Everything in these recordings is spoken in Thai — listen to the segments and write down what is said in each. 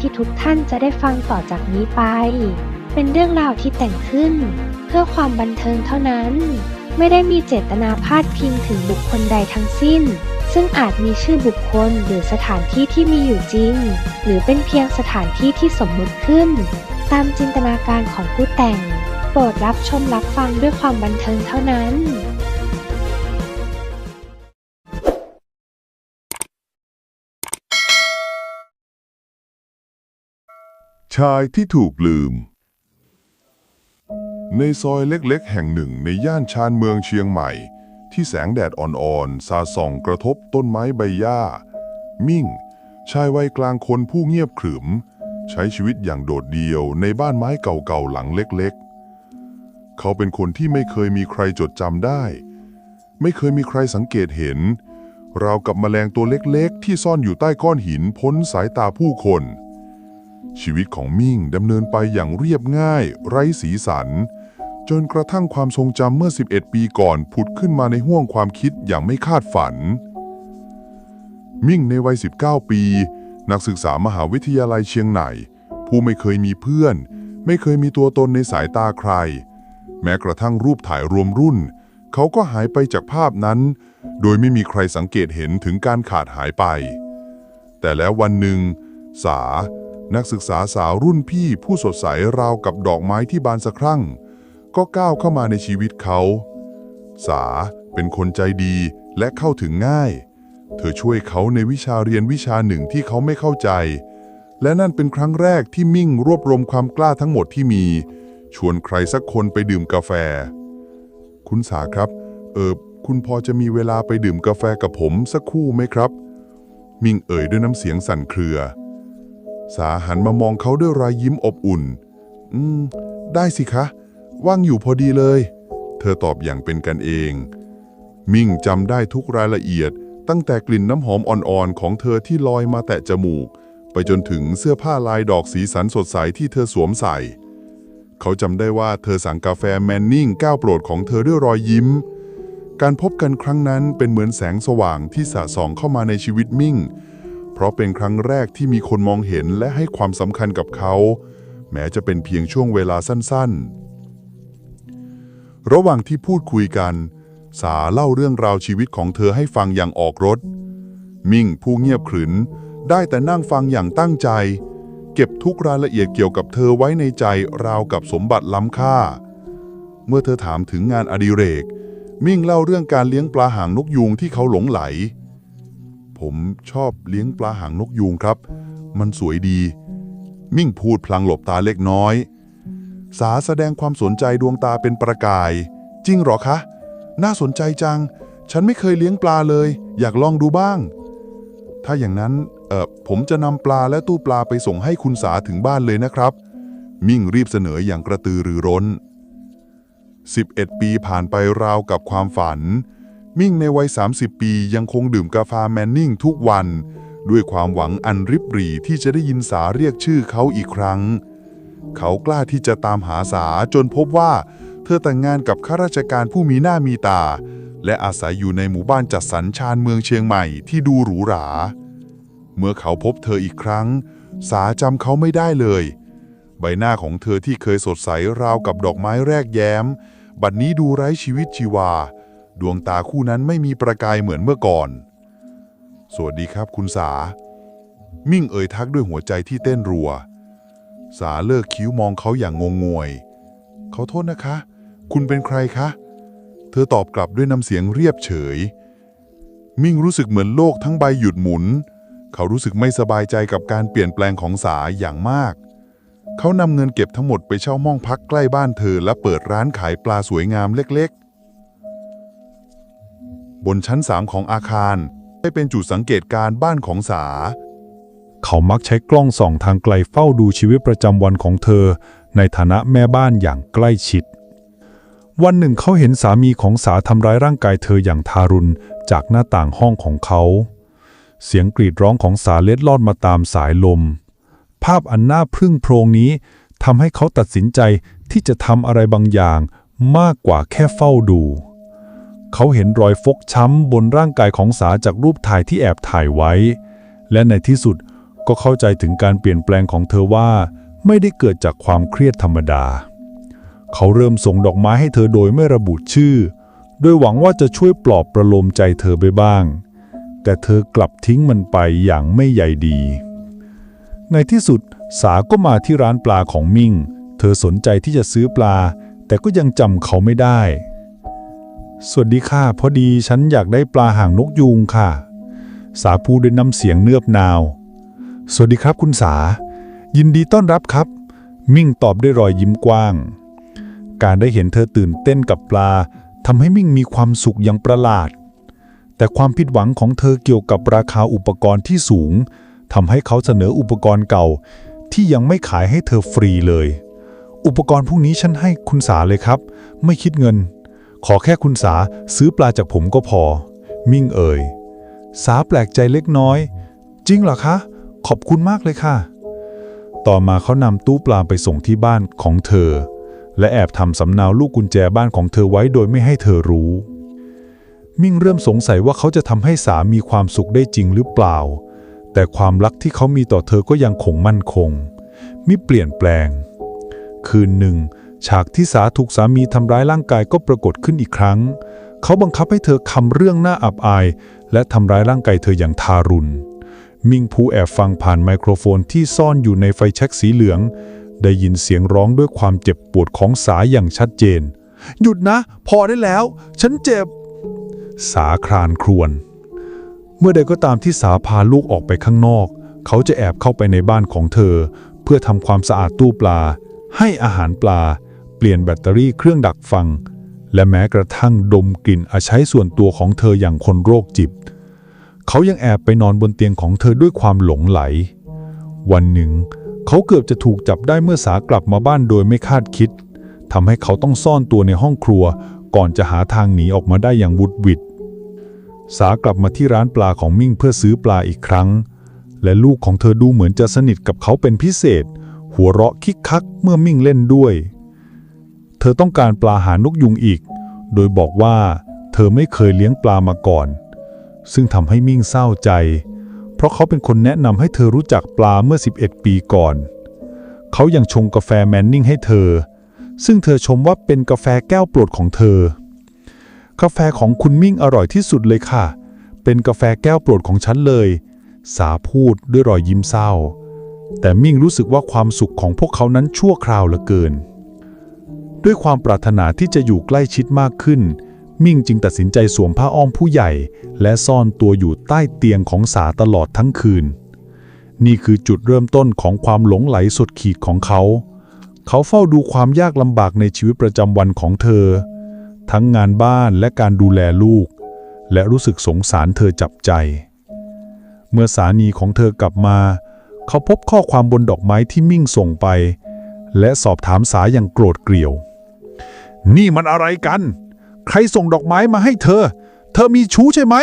ที่ทุกท่านจะได้ฟังต่อจากนี้ไป เป็นเรื่องราวที่แต่งขึ้น เพื่อความบันเทิงเท่านั้น ไม่ได้มีเจตนาพาดพิงถึงบุคคลใดทั้งสิ้น ซึ่งอาจมีชื่อบุคคลหรือสถานที่ที่มีอยู่จริง หรือเป็นเพียงสถานที่ที่สมมุติขึ้น ตามจินตนาการของผู้แต่ง โปรดรับชมรับฟังด้วยความบันเทิงเท่านั้น ชายที่ถูกลืม ในซอยเล็กๆ แห่งหนึ่งในย่านชานเมืองเชียงใหม่ ที่แสงแดดอ่อนๆ สาส่องกระทบต้นไม้ใบหญ้า มิ่ง ชายวัยกลางคนผู้เงียบขรึม ใช้ชีวิตอย่างโดดเดี่ยวในบ้านไม้เก่าๆ หลังเล็กๆ เขาเป็นคนที่ไม่เคยมีใครจดจำได้ ไม่เคยมีใครสังเกตเห็น ราวกับแมลงตัวเล็กๆ ที่ซ่อนอยู่ใต้ก้อนหินพ้นสายตาผู้คน ชีวิตของมิ่งดำเนินไปอย่างเรียบง่าย ไร้สีสัน จนกระทั่งความทรงจำเมื่อ 11 ปีก่อนผุดขึ้นมาในห้วงความคิดอย่างไม่คาดฝัน มิ่งในวัย 19 ปี นักศึกษามหาวิทยาลัยเชียงใหม่ผู้ไม่เคยมีเพื่อน ไม่เคยมีตัวตนในสายตาใคร แม้กระทั่งรูปถ่ายรวมรุ่น เขาก็หายไปจากภาพนั้น โดยไม่มีใครสังเกตเห็นถึงการขาดหายไป แต่แล้ววันหนึ่ง สา นักศึกษาสาวรุ่นพี่ผู้สดใสราวกับดอกไม้ที่บานสะพรั่ง ก็ก้าวเข้ามาในชีวิตเขา สาเป็นคนใจดีและเข้าถึงง่าย เธอช่วยเขาในวิชาเรียนวิชาหนึ่งที่เขาไม่เข้าใจ และนั่นเป็นครั้งแรกที่มิ่งรวบรวมความกล้าทั้งหมดที่มี ชวนใครสักคนไปดื่มกาแฟ คุณสาครับ เออคุณพอจะมีเวลาไปดื่มกาแฟกับผมสักคู่ไหมครับ มิ่งเอ่ยด้วยน้ำเสียงสั่นเครือ สาหันมามองเขาด้วยรอยยิ้มอบอุ่น อืม ได้สิคะ ว่างอยู่พอดีเลย เธอตอบอย่างเป็นกันเอง มิ่งจำได้ทุกรายละเอียด ตั้งแต่กลิ่นน้ำหอมอ่อนๆ ของเธอที่ลอยมาแตะจมูก ไปจนถึงเสื้อผ้าลายดอกสีสันสดใสที่เธอสวมใส่ เขาจำได้ว่าเธอสั่งกาแฟแมนนิ่งก้าวโปรดของเธอด้วยรอยยิ้ม การพบกันครั้งนั้นเป็นเหมือนแสงสว่างที่สาส่องเข้ามาในชีวิตมิ่ง เพราะเป็นครั้งแรกที่มีคนมองเห็นและให้ความสำคัญกับเขา แม้จะเป็นเพียงช่วงเวลาสั้นๆ ระหว่างที่พูดคุยกัน สาเล่าเรื่องราวชีวิตของเธอให้ฟังอย่างออกรถ มิ่งผู้เงียบขรึน ได้แต่นั่งฟังอย่างตั้งใจ เก็บทุกรายละเอียดเกี่ยวกับเธอไว้ในใจราวกับสมบัติล้ำค่า เมื่อเธอถามถึงงานอดิเรก มิ่งเล่าเรื่องการเลี้ยงปลาหางนกยูงที่เขาหลงไหล ผมชอบเลี้ยงปลาหางนกยูงครับ มันสวยดี มิ่งพูดพลางหลบตาเล็กน้อย สาแสดงความสนใจดวงตาเป็นประกาย จริงเหรอคะ น่าสนใจจัง ฉันไม่เคยเลี้ยงปลาเลย อยากลองดูบ้าง ถ้าอย่างนั้นเออผมจะนำปลาและตู้ปลาไปส่งให้คุณสาถึงบ้านเลยนะครับ มิ่งรีบเสนออย่างกระตือรือร้น 11 ปีผ่านไปราวกับความฝัน มิ่งในวัย 30 ปียังคงดื่มกาแฟแมนนิ่งทุกวัน ด้วยความหวังอันริบหรี่ที่จะได้ยินสาเรียกชื่อเขาอีกครั้ง เขากล้าที่จะตามหาสาจนพบว่า เธอแต่งงานกับข้าราชการผู้มีหน้ามีตา และอาศัยอยู่ในหมู่บ้านจัดสรรชานเมืองเชียงใหม่ที่ดูหรูหรา เมื่อเขาพบเธออีกครั้ง สาจำเขาไม่ได้เลย ใบหน้าของเธอที่เคยสดใสราวกับดอกไม้แรกแย้ม บัดนี้ดูไร้ชีวิตชีวา ดวงตาคู่นั้นไม่มีประกายเหมือนเมื่อก่อน สวัสดีครับคุณสา มิ่งเอ่ยทักด้วยหัวใจที่เต้นรัว สาเลิกคิ้วมองเขาอย่างงงงวยเขอโทษนะคะ คุณเป็นใครคะ เธอตอบกลับด้วยน้ำเสียงเรียบเฉย มิ่งรู้สึกเหมือนโลกทั้งใบหยุดหมุน เขารู้สึกไม่สบายใจกับการเปลี่ยนแปลงของสาอย่างมาก เขานำเงินเก็บทั้งหมดไปเช่าห้องพักใกล้บ้านเธอและเปิดร้านขายปลาสวยงามเล็กๆ บนชั้นสามของอาคารได้เป็นจุดสังเกตการบ้านของสา เขามักใช้กล้องส่องทางไกลเฝ้าดูชีวิตประจำวันของเธอ ในฐานะแม่บ้านอย่างใกล้ชิด วันหนึ่งเขาเห็นสามีของสาทำร้ายร่างกายเธออย่างทารุณจากหน้าต่างห้องของเขา เสียงกรีดร้องของสาเล็ดลอดมาตามสายลม ภาพอันน่าพึ่งโพรงนี้ทำให้เขาตัดสินใจที่จะทำอะไรบางอย่างมากกว่าแค่เฝ้าดู เขาเห็นรอยฟกช้ำบนร่างกายของสาจากรูปถ่ายที่แอบถ่ายไว้ และในที่สุดก็เข้าใจถึงการเปลี่ยนแปลงของเธอว่า ไม่ได้เกิดจากความเครียดธรรมดา เขาเริ่มส่งดอกไม้ให้เธอโดยไม่ระบุชื่อ โดยหวังว่าจะช่วยปลอบประโลมใจเธอไปบ้าง แต่เธอกลับทิ้งมันไปอย่างไม่ใยดี ในที่สุดสาก็มาที่ร้านปลาของมิ่ง เธอสนใจที่จะซื้อปลา แต่ก็ยังจำเขาไม่ได้ สวัสดีค่ะ พอดีฉันอยากได้ปลาหางนกยูงค่ะ สาพูดด้วยน้ำเสียงเนือบนาว สวัสดีครับคุณสา ยินดีต้อนรับครับ มิ่งตอบด้วยรอยยิ้มกว้าง การได้เห็นเธอตื่นเต้นกับปลาทำให้มิ่งมีความสุขอย่างประหลาด แต่ความผิดหวังของเธอเกี่ยวกับราคาอุปกรณ์ที่สูงทำให้เขาเสนออุปกรณ์เก่า ที่ยังไม่ขายให้เธอฟรีเลย อุปกรณ์พวกนี้ฉันให้คุณสาเลยครับ ไม่คิดเงิน ขอแค่คุณสาซื้อปลาจากผมก็พอ มิ่งเอ่ย สาแปลกใจเล็กน้อย จริงเหรอคะ ขอบคุณมากเลยค่ะ ต่อมาเขานำตู้ปลาไปส่งที่บ้านของเธอ และแอบทำสำเนาลูกกุญแจบ้านของเธอไว้โดยไม่ให้เธอรู้ มิ่งเริ่มสงสัยว่าเขาจะทำให้สามีความสุขได้จริงหรือเปล่า แต่ความรักที่เขามีต่อเธอก็ยังคงมั่นคง มิเปลี่ยนแปลง คืนหนึ่ง ฉากที่สาถูกสามีทำร้ายร่างกายก็ปรากฏขึ้นอีกครั้ง เขาบังคับให้เธอคำเรื่องหน่าอับอาย และทำร้ายร่างกายเธออย่างทารุณ มิงผูแอบฟังผ่านไมโครโฟนที่ซ่อนอยู่ในไฟแช็กสีเหลือง ได้ยินเสียงร้องด้วยความเจ็บปวดของสาอย่างชัดเจน หยุดนะ พอได้แล้ว ฉันเจ็บ สาครานครวญ เมื่อใดก็ตามที่สาพาลูกออกไปข้างนอก เขาจะแอบเข้าไปในบ้านของเธอ เพื่อทำความสะอาดตู้ปลา ให้อาหารปลา เปลี่ยนแบตเตอรี่เครื่องดักฟัง และแม้กระทั่งดมกลิ่นอาใช้ส่วนตัวของเธออย่างคนโรคจิต เขายังแอบไปนอนบนเตียงของเธอด้วยความหลงไหล วันหนึ่ง เขาเกือบจะถูกจับได้เมื่อสากลับมาบ้านโดยไม่คาดคิดทำให้เขาต้องซ่อนตัวในห้องครัว ก่อนจะหาทางหนีออกมาได้อย่างวุดวิดสากลับมาที่ร้านปลาของมิ่งเพื่อซื้อปลาอีกครั้ง และลูกของเธอดูเหมือนจะสนิทกับเขาเป็นพิเศษ หัวเราะคิกคักเมื่อมิ่งเล่นด้วย เธอต้องการปลาหานกยุงอีก โดยบอกว่า เธอไม่เคยเลี้ยงปลามาก่อน ซึ่งทำให้มิ่งเศร้าใจ เพราะเขาเป็นคนแนะนำให้เธอรู้จักปลาเมื่อ 11 ปีก่อน เขายังชงกาแฟแมนนิ่งให้เธอ ซึ่งเธอชมว่าเป็นกาแฟแก้วโปรดของเธอ กาแฟของคุณมิ่งอร่อยที่สุดเลยค่ะ เป็นกาแฟแก้วโปรดของฉันเลย สาพูดด้วยรอยยิ้มเศร้า แต่มิ่งรู้สึกว่าความสุขของพวกเขานั้นชั่วคราวเหลือเกิน ด้วยความปรารถนาที่จะอยู่ใกล้ชิดมากขึ้น มิ่งจึงตัดสินใจสวมผ้าอ้อมผู้ใหญ่ และซ่อนตัวอยู่ใต้เตียงของสาตลอดทั้งคืน นี่คือจุดเริ่มต้นของความหลงไหลสุดขีดของเขา เขาเฝ้าดูความยากลำบากในชีวิตประจำวันของเธอ ทั้งงานบ้านและการดูแลลูก และรู้สึกสงสารเธอจับใจ เมื่อสามีของเธอกลับมา เขาพบข้อความบนดอกไม้ที่มิ่งส่งไป และสอบถามสาอย่างโกรธเกรียว นี่มันอะไรกัน ใครส่งดอกไม้มาให้เธอ เธอมีชู้ใช่ไหม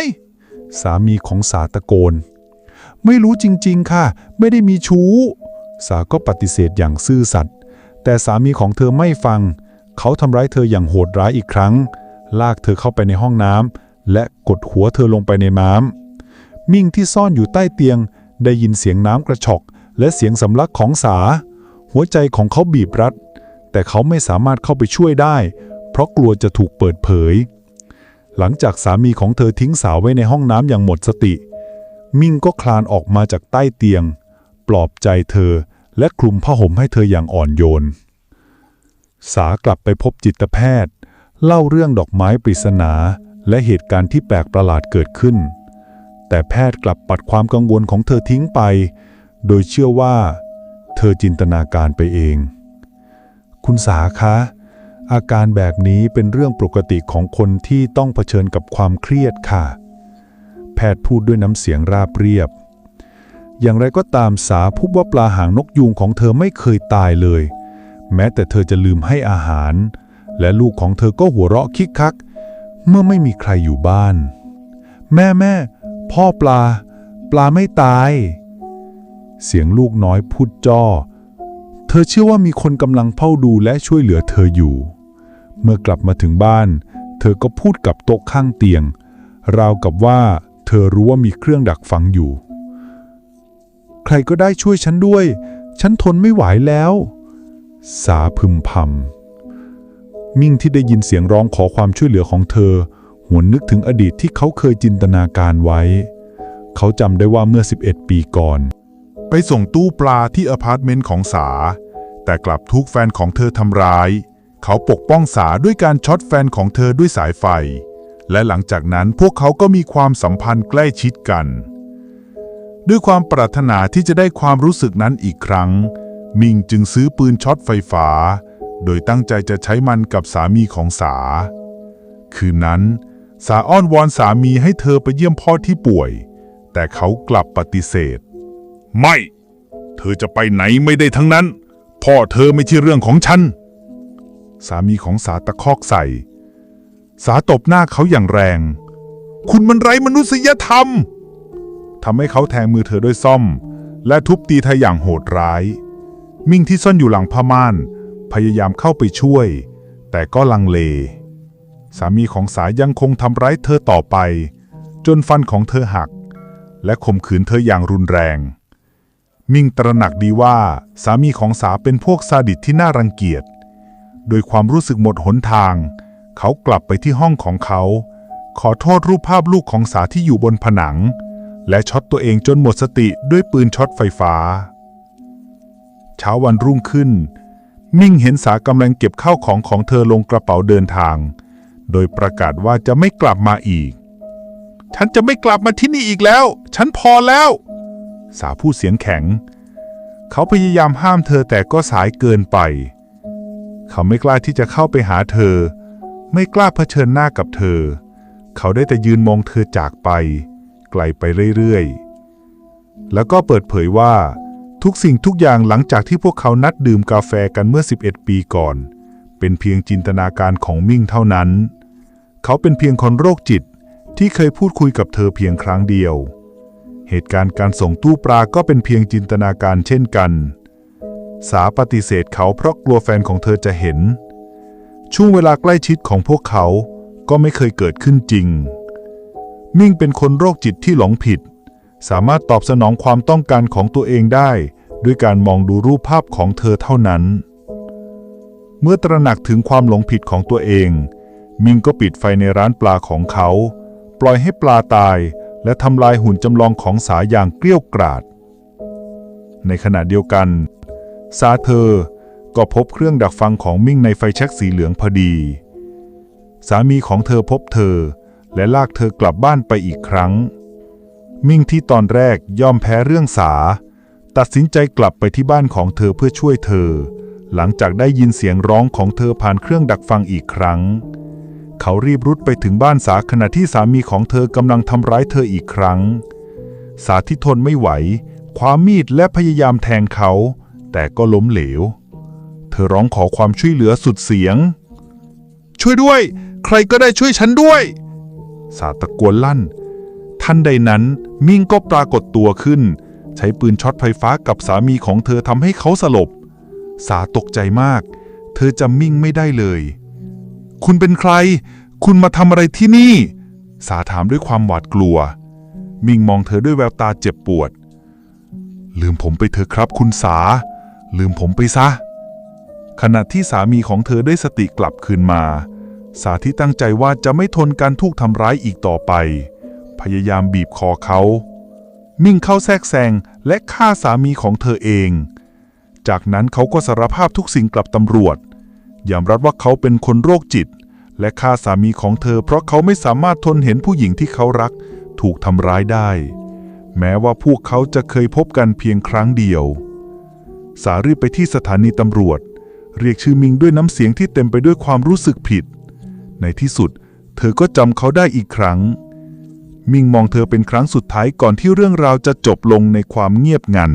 สามีของสาตะโกน ไม่รู้จริงๆค่ะ ไม่ได้มีชู้ สาก็ปฏิเสธอย่างซื่อสัตย์ แต่สามีของเธอไม่ฟัง เขาทำร้ายเธออย่างโหดร้ายอีกครั้ง ลากเธอเข้าไปในห้องน้ำและกดหัวเธอลงไปในน้ำมิ่งที่ซ่อนอยู่ใต้เตียง ได้ยินเสียงน้ำกระชอกและเสียงสำลักของสา หัวใจของเขาบีบรัด แต่เขาไม่สามารถเข้าไปช่วยได้ เพราะกลัวจะถูกเปิดเผย หลังจากสามีของเธอทิ้งสาวไว้ในห้องน้ำอย่างหมดสติ มิ่งก็คลานออกมาจากใต้เตียง ปลอบใจเธอและคลุมผ้าห่มให้เธออย่างอ่อนโยน สากลับไปพบจิตแพทย์ เล่าเรื่องดอกไม้ปริศนา และเหตุการณ์ที่แปลกประหลาดเกิดขึ้น แต่แพทย์กลับปัดความกังวลของเธอทิ้งไป โดยเชื่อว่า เธอจินตนาการไปเอง คุณสาคะ อาการแบบนี้เป็นเรื่องปกติของคนที่ต้องเผชิญกับความเครียดค่ะ แพทย์พูดด้วยน้ำเสียงราบเรียบ อย่างไรก็ตามสาพบว่าปลาหางนกยูงของเธอไม่เคยตายเลย แม้แต่เธอจะลืมให้อาหาร และลูกของเธอก็หัวเราะคิกคัก เมื่อไม่มีใครอยู่บ้าน แม่แม่พ่อปลา ปลาไม่ตาย เสียงลูกน้อยพูดจ้อ อเชื่อว่ามีคนกำลังเฝ้าดูและช่วยเหลือเธออยู่ เมื่อกลับมาถึงบ้าน เธอก็พูดกับโต๊ะข้างเตียง ราวกับว่าเธอรู้ว่ามีเครื่องดักฟังอยู่ ใครก็ได้ช่วยฉันด้วย ฉันทนไม่ไหวแล้ว สาพึมพำมิ่งที่ได้ยินเสียงร้องขอความช่วยเหลือของเธอ หวนนึกถึงอดีตที่เขาเคยจินตนาการไว้ เขาจำได้ว่าเมื่อ 11 ปีก่อน ไปส่งตู้ปลาที่อพาร์ตเมนต์ของสา แต่กลับถูกแฟนของเธอทำร้าย เขาปกป้องสาด้วยการช็อตแฟนของเธอด้วยสายไฟ และหลังจากนั้นพวกเขาก็มีความสัมพันธ์ใกล้ชิดกัน ด้วยความปรารถนาที่จะได้ความรู้สึกนั้นอีกครั้ง มิงจึงซื้อปืนช็อตไฟฟ้า โดยตั้งใจจะใช้มันกับสามีของสา คืนนั้น สาอ้อนวอนสามีให้เธอไปเยี่ยมพ่อที่ป่วย แต่เขากลับปฏิเสธ ไม่ เธอจะไปไหนไม่ได้ทั้งนั้น พ่อเธอไม่ใช่เรื่องของฉัน สามีของสาตะคอกใส่ สาตบหน้าเขาอย่างแรง คุณมันไร้มนุษยธรรมทำให้เขาแทงมือเธอด้วยซ่อม และทุบตีเธออย่างโหดร้าย มิ่งที่ซ่อนอยู่หลังผ้าม่าน พยายามเข้าไปช่วย แต่ก็ลังเล สามีของสายังคงทำร้ายเธอต่อไป จนฟันของเธอหัก และข่มขืนเธออย่างรุนแรง มิ่งตระหนักดีว่าสามีของสาเป็นพวกซาดิสที่น่ารังเกียจ โดยความรู้สึกหมดหนทาง เขากลับไปที่ห้องของเขา ขอโทษรูปภาพลูกของสาที่อยู่บนผนัง และช็อตตัวเองจนหมดสติด้วยปืนช็อตไฟฟ้า เช้าวันรุ่งขึ้น มิ่งเห็นสากำลังเก็บข้าวของของเธอลงกระเป๋าเดินทาง โดยประกาศว่าจะไม่กลับมาอีก ฉันจะไม่กลับมาที่นี่อีกแล้ว ฉันพอแล้ว สาวพูดเสียงแข็ง เขาพยายามห้ามเธอแต่ก็สายเกินไป เขาไม่กล้าที่จะเข้าไปหาเธอ ไม่กล้าเผชิญหน้ากับเธอ เขาได้แต่ยืนมองเธอจากไป ไกลไปเรื่อยๆ แล้วก็เปิดเผยว่าทุกสิ่งทุกอย่างหลังจากที่พวกเขานัดดื่มกาแฟกันเมื่อ 11 ปีก่อน เป็นเพียงจินตนาการของมิ่งเท่านั้น เขาเป็นเพียงคนโรคจิตที่เคยพูดคุยกับเธอเพียงครั้งเดียว เหตุการณ์การส่งตู้ปลาก็เป็นเพียงจินตนาการเช่นกัน สาปฏิเสธเขาเพราะกลัวแฟนของเธอจะเห็น ช่วงเวลาใกล้ชิดของพวกเขาก็ไม่เคยเกิดขึ้นจริง มิ่งเป็นคนโรคจิตที่หลงผิด สามารถตอบสนองความต้องการของตัวเองได้ ด้วยการมองดูรูปภาพของเธอเท่านั้น เมื่อตระหนักถึงความหลงผิดของตัวเอง มิ่งก็ปิดไฟในร้านปลาของเขา ปล่อยให้ปลาตาย และทำลายหุ่นจำลองของสาอย่างเกลี้ยวกราด ในขณะเดียวกัน สาเธอก็พบเครื่องดักฟังของมิ่งในไฟแช็กสีเหลืองพอดี สามีของเธอพบเธอ และลากเธอกลับบ้านไปอีกครั้ง มิ่งที่ตอนแรกยอมแพ้เรื่องสา ตัดสินใจกลับไปที่บ้านของเธอเพื่อช่วยเธอ หลังจากได้ยินเสียงร้องของเธอผ่านเครื่องดักฟังอีกครั้ง เขารีบรุดไปถึงบ้านสาขณะที่สามีของเธอกำลังทำร้ายเธออีกครั้ง สาที่ทนไม่ไหว คว้ามีดและพยายามแทงเขา แต่ก็ล้มเหลว เธอร้องขอความช่วยเหลือสุดเสียง ช่วยด้วย ใครก็ได้ช่วยฉันด้วย สาตะโกนลั่น ทันใดนั้นมิ่งก็ปรากฏตัวขึ้น ใช้ปืนช็อตไฟฟ้ากับสามีของเธอทำให้เขาสลบ สาตกใจมาก เธอจำมิ่งไม่ได้เลย คุณเป็นใคร คุณมาทำอะไรที่นี่ สาถามด้วยความหวาดกลัว มิงมองเธอด้วยแววตาเจ็บปวด ลืมผมไปเถอะครับคุณสา ลืมผมไปซะ ขณะที่สามีของเธอได้สติกลับคืนมา สาที่ตั้งใจว่าจะไม่ทนการถูกทำร้ายอีกต่อไป พยายามบีบคอเขา มิ่งเข้าแทรกแซงและฆ่าสามีของเธอเอง จากนั้นเขาก็สารภาพทุกสิ่งกลับตำรวจ ยอมรับว่าเขาเป็นคนโรคจิต และฆ่าสามีของเธอ เพราะเขาไม่สามารถทนเห็นผู้หญิงที่เขารัก ถูกทำร้ายได้ แม้ว่าพวกเขาจะเคยพบกันเพียงครั้งเดียว สารีบไปที่สถานีตำรวจ เรียกชื่อมิงด้วยน้ำเสียงที่เต็มไปด้วยความรู้สึกผิด ในที่สุด เธอก็จำเขาได้อีกครั้ง มิงมองเธอเป็นครั้งสุดท้ายก่อนที่เรื่องราวจะจบลงในความเงียบงัน